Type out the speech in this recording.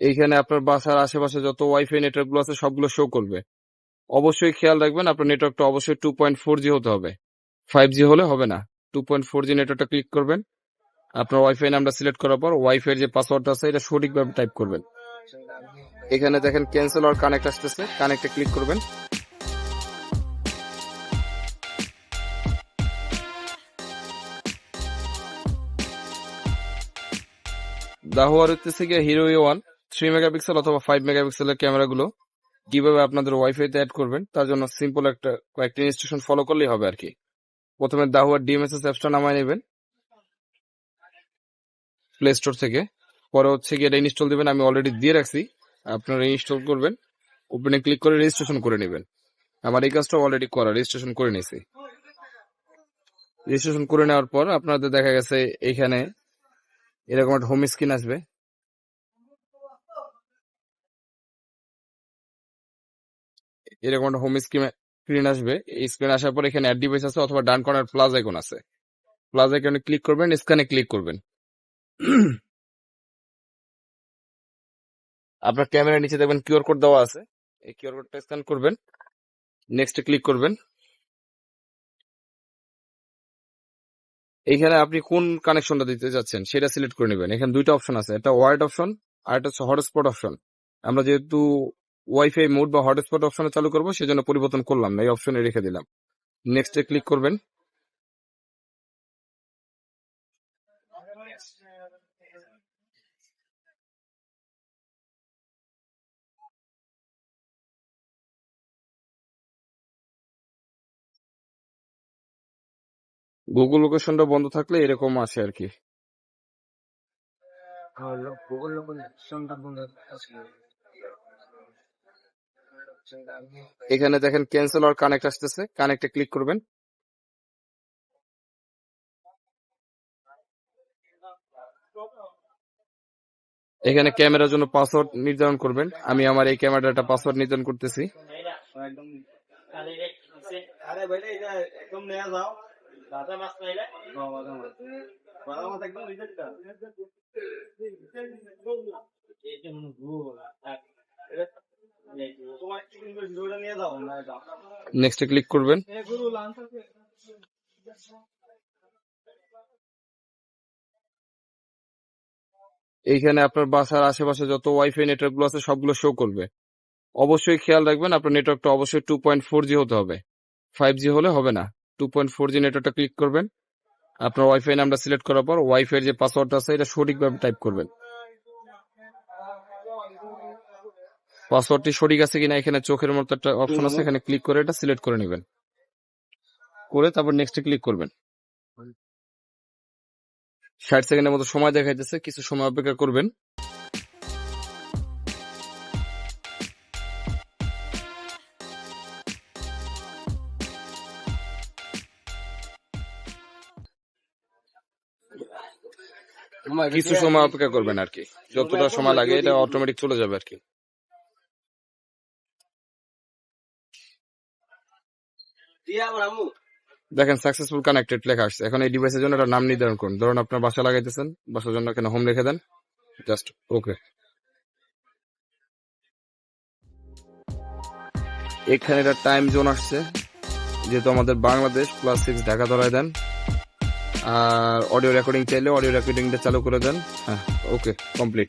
এইখানে আপনার বাসার আশেপাশে যত ওয়াইফাই নেটওয়ার্কগুলো আছে, সবগুলো শো করবে। অবশ্যই খেয়াল রাখবেন, আপনার নেটওয়ার্কটা অবশ্যই টু পয়েন্ট ফোর জি হতে হবে। ফাইভ জি হলে হবে না। টু পয়েন্ট ফোর জি নেটওয়ার্কটা ক্লিক করবেন। আপনার ওয়াইফাই নামটা সিলেক্ট করার পর ওয়াইফাই যে পাসওয়ার্ডটা আছে, এটা সঠিকভাবে টাইপ করবেন। এখানে দেখেন ক্যান্সেল আর কানেক্ট আসতেছে কানেক্টে ক্লিক করবেন। দাহুয়ার হচ্ছে গিয়ে হিরো ওয়ান থ্রি মেগাপিক্সেল অথবা ফাইভ মেগাপিক্সেলের ক্যামেরাগুলো কীভাবে আপনাদের ওয়াইফাইতে অ্যাড করবেন, তার জন্য সিম্পল একটা কয়েকটা ইনস্ট্রাকশন ফলো করলেই হবে আর কি। প্রথমে দাহুয়ার ডিএমএসএস অ্যাপসটা নামায় নেবেন। প্লে স্টোর থেকে। পরে হচ্ছে গিয়ে এটা ইনস্টল দিবেন, আমি অলরেডি দিয়ে রাখছি। আপনারা ইনস্টল করবেন। ওপেনে ক্লিক করে রেজিস্ট্রেশন করে নেবেন। আমার এই কাজটা অলরেডি করা রেজিস্ট্রেশন করে নিয়েছি। রেজিস্ট্রেশন করে নেওয়ার পর আপনাদের দেখা গেছে এইখানে এরকম একটা হোম স্ক্রিন আসবে। এরকম একটা হোম স্ক্রিন স্ক্রিন আসবে। এই স্ক্রিন আসার পর এখানে অ্যাড ডিভাইস আছে অথবা ডান কর্নার প্লাস আইকন আছে। প্লাস আইকনে ক্লিক করবেন স্ক্যানে ক্লিক করবেন। আপনার ক্যামেরার নিচে দেখবেন কিউআর কোড দেওয়া আছে। এই কিউআর কোডটা স্ক্যান করবেন। নেক্সটে ক্লিক করবেন। এইখানে আপনি কোন কানেকশনটা দিতে যাচ্ছেন সেটা সিলেক্ট করে নেবেন। এখানে দুইটা অপশন আছে। একটা ওয়াইড অপশন আর একটা হটস্পট অপশন আমরা যেহেতু ওয়াইফাই মোড বা হটস্পট অপশনে চালু করব, সেজন্য পরিবর্তন করলাম না, এই অপশনে রেখে দিলাম। নেক্সটে ক্লিক করবেন। গুগল লোকেশনটা বন্ধ থাকলে এরকম আসে আর কি। গুগল লোকেশনটা বন্ধ আছে। এখানে দেখেন ক্যান্সেল আর কানেক্ট আসতেছে। কানেক্টে ক্লিক করবেন। এখানে ক্যামেরার জন্য পাসওয়ার্ড নির্ধারণ করবেন। আমি আমার এই ক্যামেরাটা পাসওয়ার্ড নির্ধারণ করতেছি। একদম নেক্সটে ক্লিক করবেন। এইখানে আপনার বাসার আশেপাশে যত ওয়াইফাই নেটওয়ার্কগুলো আছে, সবগুলো শো করবে। অবশ্যই খেয়াল রাখবেন, আপনার নেটওয়ার্কটা অবশ্যই টু পয়েন্ট ফোর জি হতে হবে। ফাইভ জি হলে হবে না। টু পয়েন্ট ফোর জি নেটওয়ার্কটা ক্লিক করবেন। আপনার ওয়াইফাই নামটা সিলেক্ট করার পর ওয়াইফাই যে পাসওয়ার্ডটা আছে, এটা সঠিকভাবে টাইপ করবেন। পাসওয়ার্ডটি সঠিক আছে কিনা এখানে চোখের মতো একটা অপশন আছে এখানে ক্লিক করে এটা সিলেক্ট করে নেবেন। করে তারপর নেক্সটে ক্লিক করবেন। ষাট সেকেন্ডের মতো সময় দেখাইতেছে কিছু সময় অপেক্ষা করবেন। কিছু সময় অপেক্ষা করবেন আর কি। যতটা সময় লাগে এটা অটোমেটিক চলে যাবে আর কি। দেখেন সাকসেসফুল কানেক্টেড লেখা আসছে। এখন এই ডিভাইসের জন্য একটা নাম নির্ধারণ করুন। ধরুন আপনার বাসা লাগাইতেছেন, বাসার জন্য এখানে হোম রেখে দেন। জাস্ট ওকে এখানে একটা টাইম জোন আসছে, যেহেতু আমাদের বাংলাদেশ প্লাস সিক্স ঢাকা ধরায় দেন। আর অডিও রেকর্ডিং চাইলে অডিও রেকর্ডিংটা চালু করে দেন। হ্যাঁ ওকে কমপ্লিট